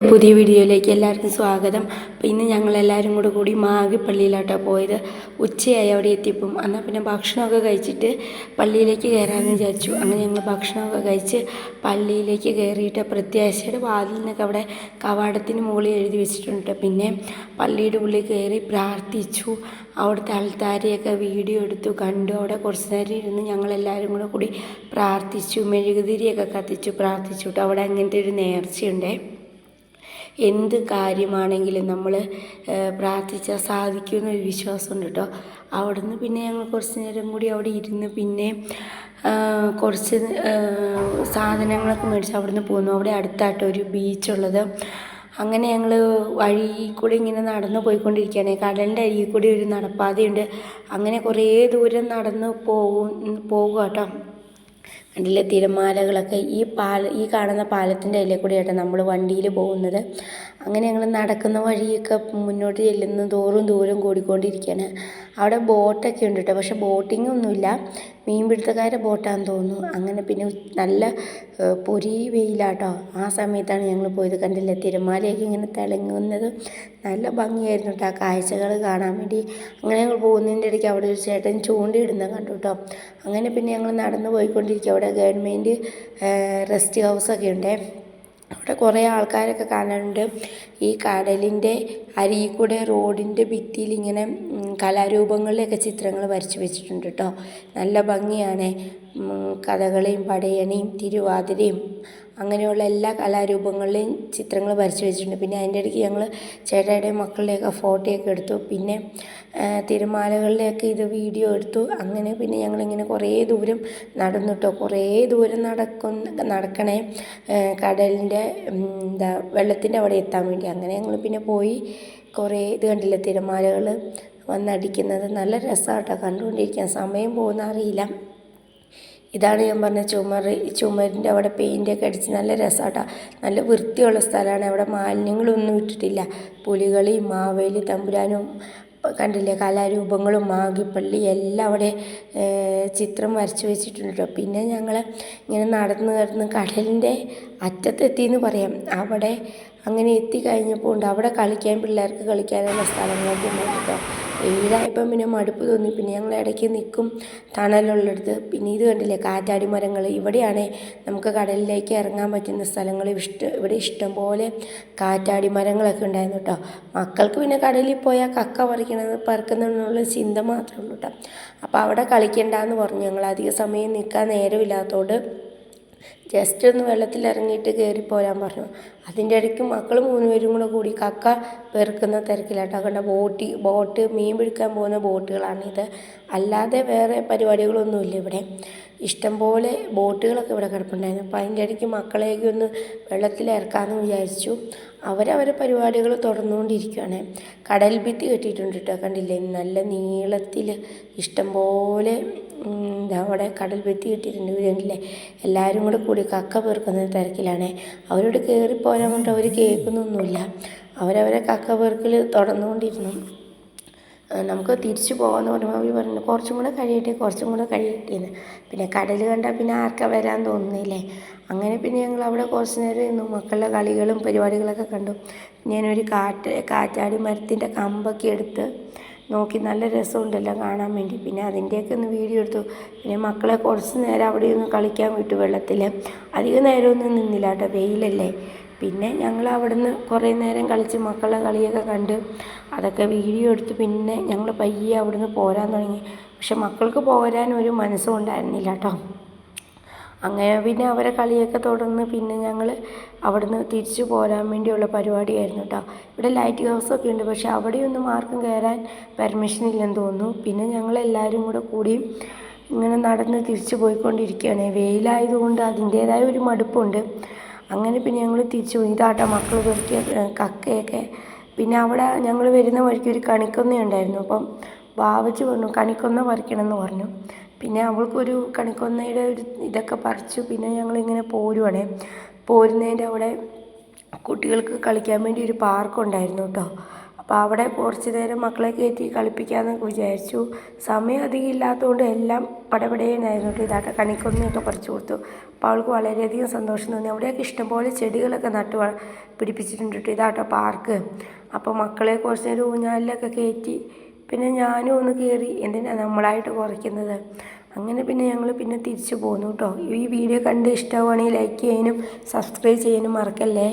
പുതിയ വീഡിയോയിലേക്ക് എല്ലാവർക്കും സ്വാഗതം. അപ്പോൾ ഇന്ന് ഞങ്ങളെല്ലാവരും കൂടെ കൂടി മാഗി പള്ളിയിലോട്ടാണ് പോയത്. ഉച്ചയായി അവിടെ എത്തിയപ്പം. എന്നാൽ പിന്നെ ഭക്ഷണമൊക്കെ കഴിച്ചിട്ട് പള്ളിയിലേക്ക് കയറാമെന്ന് വിചാരിച്ചു. അങ്ങനെ ഞങ്ങൾ ഭക്ഷണമൊക്കെ കഴിച്ച് പള്ളിയിലേക്ക് കയറിയിട്ട് പ്രത്യാശയുടെ വാതിൽ നിന്നൊക്കെ അവിടെ കവാടത്തിന് മുകളിൽ എഴുതി വെച്ചിട്ടുണ്ട്. പിന്നെ പള്ളിയുടെ ഉള്ളിൽ കയറി പ്രാർത്ഥിച്ചു. അവിടുത്തെ ആൾത്താരെയൊക്കെ വീഡിയോ എടുത്തു കണ്ടു. അവിടെ കുറച്ച് നേരം ഇരുന്ന് ഞങ്ങളെല്ലാവരും കൂടെ കൂടി പ്രാർത്ഥിച്ചു. മെഴുകുതിരിയൊക്കെ കത്തിച്ചു പ്രാർത്ഥിച്ചു അവിടെ അങ്ങനത്തെ ഒരു നേർച്ചയുണ്ടേ. എന്ത് കാര്യമാണെങ്കിലും നമ്മൾ പ്രാർത്ഥിച്ചാൽ സാധിക്കുമെന്നൊരു വിശ്വാസമുണ്ട് കേട്ടോ. അവിടുന്ന് പിന്നെ ഞങ്ങൾ കുറച്ച് നേരം കൂടി അവിടെ ഇരുന്ന് പിന്നെ കുറച്ച് സാധനങ്ങളൊക്കെ മേടിച്ച് അവിടുന്ന് പോന്നു. അവിടെ അടുത്തായിട്ട് ഒരു ബീച്ചുള്ളത്. അങ്ങനെ ഞങ്ങൾ വഴി കൂടി ഇങ്ങനെ നടന്നു പോയിക്കൊണ്ടിരിക്കുകയാണ്. കടലിന്റെ അരികിൽ കൂടി ഒരു നടപ്പാതയുണ്ട്. അങ്ങനെ കുറേ ദൂരം നടന്ന് പോകും പോകുക കേട്ടോ. കണ്ടില്ലേ തിരമാലകളൊക്കെ ഈ പാല ഈ കാണുന്ന പാലത്തിന്റെ അതിലെ കൂടിയാട്ടോ നമ്മൾ വണ്ടിയിൽ പോകുന്നത്. അങ്ങനെ ഞങ്ങൾ നടക്കുന്ന വഴിയൊക്കെ മുന്നോട്ട് ചെല്ലുന്ന തോറും ദൂരം കൂടിക്കൊണ്ടിരിക്കുകയാണ്. അവിടെ ബോട്ടൊക്കെ ഉണ്ട് കേട്ടോ പക്ഷെ ബോട്ടിംഗ് ഒന്നുമില്ല. മീൻപിടുത്തക്കാരുടെ ബോട്ടാണെന്ന് തോന്നുന്നു. അങ്ങനെ പിന്നെ നല്ല പൊരി വെയിലാട്ടോ. ആ സമയത്താണ് ഞങ്ങൾ പോയത് കണ്ടില്ലേ? തിരമാലയൊക്കെ ഇങ്ങനെ തിളങ്ങുന്നത് നല്ല ഭംഗിയായിരുന്നു കേട്ടോ. ആ കാഴ്ചകൾ കാണാൻ വേണ്ടി. അങ്ങനെ ഞങ്ങൾ പോകുന്നതിന്റെ ഇടയ്ക്ക് അവിടെ ഒരു ചേട്ടൻ ചൂണ്ടിയിടുന്നത് കണ്ടു കേട്ടോ. അങ്ങനെ പിന്നെ ഞങ്ങൾ നടന്നു പോയിക്കൊണ്ടിരിക്കുക. അവിടെ ഗവൺമെന്റ് റെസ്റ്റ് ഹൗസൊക്കെ ഉണ്ട്. അവിടെ കുറേ ആൾക്കാരൊക്കെ കാണാനുണ്ട്. ഈ കടലിന്റെ അരികിൽ കൂടെ റോഡിന്റെ ഭിത്തിയിൽ ഇങ്ങനെ കലാരൂപങ്ങളിലൊക്കെ ചിത്രങ്ങൾ വരച്ച് വെച്ചിട്ടുണ്ട് കേട്ടോ നല്ല ഭംഗിയാണ്. കഥകളിയും പടയണിയും തിരുവാതിരയും അങ്ങനെയുള്ള എല്ലാ കലാരൂപങ്ങളിലെയും ചിത്രങ്ങൾ വരച്ച് വെച്ചിട്ടുണ്ട്. പിന്നെ അതിന്റെ ഇടയ്ക്ക് ഞങ്ങൾ ചേട്ടായുടെയും മക്കളുടെയൊക്കെ ഫോട്ടോയൊക്കെ എടുത്തു. പിന്നെ ആ, തിരമാലകളിലെയൊക്കെ ഇത് വീഡിയോ എടുത്തു. അങ്ങനെ പിന്നെ ഞങ്ങളിങ്ങനെ കുറേ ദൂരം നടന്നു കേട്ടോ കുറേ ദൂരം നടക്കുന്ന നടക്കണേ കടലിന്റെ എന്താ വെള്ളത്തിന്റെ അവിടെ എത്താൻ വേണ്ടി. അങ്ങനെ ഞങ്ങൾ പിന്നെ പോയി കുറേ ഇത് കണ്ടില്ല തിരമാലകൾ വന്നടിക്കുന്നത്. നല്ല രസമാട്ടോ കണ്ടുകൊണ്ടിരിക്കാൻ. സമയം പോകുന്ന അറിയില്ല. ഇതാണ് ഞാൻ പറഞ്ഞ ചുമർ. ചുമരിന്റെ അവിടെ പെയിന്റൊക്കെ അടിച്ച് നല്ല രസമാട്ടോ നല്ല വൃത്തിയുള്ള സ്ഥലമാണ്. അവിടെ മാലിന്യങ്ങളൊന്നും ഇട്ടിട്ടില്ല. പുലികളി മാവേലി തമ്പുരാനും കണ്ടില്ലേ? കലാരൂപങ്ങളും മാഗിപ്പള്ളി എല്ലാം അവിടെ ചിത്രം വരച്ചു വെച്ചിട്ടുണ്ട് പിന്നെ ഞങ്ങൾ ഇങ്ങനെ നടന്ന് നടന്ന് കടലിന്റെ അറ്റത്തെത്തിയെന്ന് പറയാം. അവിടെ അങ്ങനെ എത്തിക്കഴിഞ്ഞപ്പോൾ ഉണ്ട്. അവിടെ കളിക്കാൻ പിള്ളേർക്ക് കളിക്കാനുള്ള സ്ഥലങ്ങളൊക്കെ ഉണ്ട് കേട്ടോ വെയിലായപ്പം പിന്നെ മടുപ്പ് തോന്നി. പിന്നെ ഞങ്ങൾ ഇടയ്ക്ക് നിൽക്കും തണലുള്ളിടത്ത്. പിന്നെ ഇത് കണ്ടില്ലേ കാറ്റാടി മരങ്ങൾ. ഇവിടെയാണ് നമുക്ക് കടലിലേക്ക് ഇറങ്ങാൻ പറ്റുന്ന സ്ഥലങ്ങൾ ഇഷ്ടം ഇവിടെ ഇഷ്ടം പോലെ കാറ്റാടി മരങ്ങളൊക്കെ ഉണ്ടായിരുന്നു കേട്ടോ മക്കൾക്ക് പിന്നെ കടലിൽ പോയാൽ കക്ക പറിക്കണത് പറക്കുന്നുള്ള ചിന്ത മാത്രമേ ഉള്ളൂ കേട്ടോ അപ്പോൾ അവിടെ കളിക്കണ്ടെന്ന് പറഞ്ഞു. ഞങ്ങൾ അധിക സമയം നിൽക്കാൻ നേരമില്ലാത്തതുകൊണ്ട് ജസ്റ്റ് ഒന്ന് വെള്ളത്തിൽ ഇറങ്ങിയിട്ട് കയറി പോരാൻ പറഞ്ഞു. അതിന്റെ ഇടയ്ക്ക് മക്കൾ മൂന്ന് പേരും കൂടെ കൂടി കക്ക പെറുക്കുന്ന തിരക്കിലാട്ടോ. കണ്ട ബോട്ടി ബോട്ട് മീൻ പിടിക്കാൻ പോകുന്ന ബോട്ടുകളാണിത്. അല്ലാതെ വേറെ പരിപാടികളൊന്നുമില്ല ഇവിടെ. ഇഷ്ടംപോലെ ബോട്ടുകളൊക്കെ ഇവിടെ കിടപ്പുണ്ടായിരുന്നു. അപ്പോൾ അതിന്റെ ഇടയ്ക്ക് മക്കളെയൊക്കെ ഒന്ന് വെള്ളത്തിൽ ഇറക്കാമെന്ന് വിചാരിച്ചു. അവരവരെ പരിപാടികൾ തുടർന്നുകൊണ്ടിരിക്കുകയാണ്. കടൽ ഭിത്തി കെട്ടിയിട്ടുണ്ട് കേട്ടോ. കണ്ടില്ലേ? നല്ല നീളത്തിൽ ഇഷ്ടംപോലെ അവിടെ കടൽ ഭിത്തി കിട്ടിയിട്ടുണ്ട് എല്ലാവരും കൂടെ കൂടി കക്ക പെറുക്കുന്ന തിരക്കിലാണ്. അവരോട് കയറിപ്പോരാൻ പോരാൻ കൊണ്ട് അവർ കേൾക്കുന്നൊന്നുമില്ല. അവരവരെ കക്ക പെറുക്കൽ തുടർന്നുകൊണ്ടിരുന്നു. നമുക്ക് തിരിച്ചു പോകാമെന്ന് പറയുമ്പോൾ അവർ പറഞ്ഞു കുറച്ചും കൂടെ കഴിയട്ടെ കുറച്ചും കൂടെ കഴിയട്ടെ എന്ന് പിന്നെ കടൽ കണ്ടാൽ പിന്നെ ആർക്കാ വരാൻ തോന്നുന്നില്ലേ അങ്ങനെ പിന്നെ ഞങ്ങൾ അവിടെ കുറച്ച് നേരം ഇരുന്നു. മക്കളുടെ കളികളും പരിപാടികളൊക്കെ കണ്ടു. ഞാനൊരു കാറ്റ് കാറ്റാടി മരത്തിന്റെ കമ്പൊക്കെ എടുത്ത് നോക്കി നല്ല രസമുണ്ടല്ലോ കാണാൻ വേണ്ടി. പിന്നെ അതിന്റെയൊക്കെ ഒന്ന് വീഡിയോ എടുത്തു. പിന്നെ മക്കളെ കുറച്ച് നേരം അവിടെ ഒന്ന് കളിക്കാൻ വിട്ടു വെള്ളത്തിൽ. അധിക നേരമൊന്നും നിന്നില്ല കേട്ടോ വെയിലല്ലേ. പിന്നെ ഞങ്ങൾ അവിടുന്ന് കുറേ നേരം കളിച്ച് മക്കളെ കളിയൊക്കെ കണ്ട് അതൊക്കെ വീഡിയോ എടുത്ത്. പിന്നെ ഞങ്ങൾ പയ്യെ അവിടുന്ന് പോരാൻ തുടങ്ങി. പക്ഷെ മക്കൾക്ക് പോരാൻ ഒരു മനസ്സും ഉണ്ടായിരുന്നില്ല കേട്ടോ. അങ്ങനെ പിന്നെ അവരെ കളിയൊക്കെ തുടർന്ന് പിന്നെ ഞങ്ങൾ അവിടുന്ന് തിരിച്ചു പോരാൻ വേണ്ടിയുള്ള പരിപാടിയായിരുന്നു കേട്ടോ ഇവിടെ ലൈറ്റ് ഹൗസൊക്കെ ഉണ്ട്. പക്ഷേ അവിടെയൊന്നും ആർക്കും കയറാൻ പെർമിഷൻ ഇല്ലെന്ന് തോന്നുന്നു. പിന്നെ ഞങ്ങൾ എല്ലാവരും കൂടെ കൂടി ഇങ്ങനെ നടന്ന് തിരിച്ചു പോയിക്കൊണ്ടിരിക്കുകയാണ്. വെയിലായതുകൊണ്ട് അതിന്റേതായ ഒരു മടുപ്പുണ്ട്. അങ്ങനെ പിന്നെ ഞങ്ങൾ തിരിച്ചു പോയി. ഇതാട്ടോ മക്കൾ പെറുക്കിയ കക്കയൊക്കെ. പിന്നെ അവിടെ ഞങ്ങൾ വരുന്ന വഴിക്ക് ഒരു കണിക്കൊന്ന ഉണ്ടായിരുന്നു അപ്പം വാവച്ച് പറഞ്ഞു കണിക്കൊന്ന പറിക്കണം എന്ന് പറഞ്ഞു. പിന്നെ അവൾക്കൊരു കണിക്കൊന്നയുടെ ഒരു ഇതൊക്കെ പറിച്ചു. പിന്നെ ഞങ്ങളിങ്ങനെ പോരുവാണേ. പോരുന്നതിന്റെ അവിടെ കുട്ടികൾക്ക് കളിക്കാൻ വേണ്ടി ഒരു പാർക്കുണ്ടായിരുന്നു കേട്ടോ. അപ്പോൾ അവിടെ കുറച്ച് നേരം മക്കളെ കയറ്റി കളിപ്പിക്കാമെന്നൊക്കെ വിചാരിച്ചു. സമയം അധികം ഇല്ലാത്തതുകൊണ്ട് എല്ലാം പടപടേനായിരുന്നു കേട്ടോ. ഇതാട്ടെ കണിക്കൊന്നയൊക്കെ പറിച്ചു കൊടുത്തു. അപ്പോൾ അവൾക്ക് വളരെയധികം സന്തോഷം തോന്നി. അവിടെയൊക്കെ ഇഷ്ടംപോലെ ചെടികളൊക്കെ നട്ടു പിടിപ്പിച്ചിട്ടുണ്ട് കേട്ടോ. ഇതാട്ടോ പാർക്ക്. അപ്പോൾ മക്കളെ കുറച്ച് നേരം ഊഞ്ഞാലിലൊക്കെ കയറ്റി പിന്നെ ഞാനും ഒന്ന് കയറി എന്തിനാണ് നമ്മളായിട്ട് കുറയ്ക്കുന്നത്. അങ്ങനെ പിന്നെ ഞങ്ങൾ പിന്നെ തിരിച്ചു പോന്നു കേട്ടോ ഈ വീഡിയോ കണ്ട് ഇഷ്ടമാണെങ്കിൽ ലൈക്ക് ചെയ്യാനും സബ്സ്ക്രൈബ് ചെയ്യാനും മറക്കല്ലേ?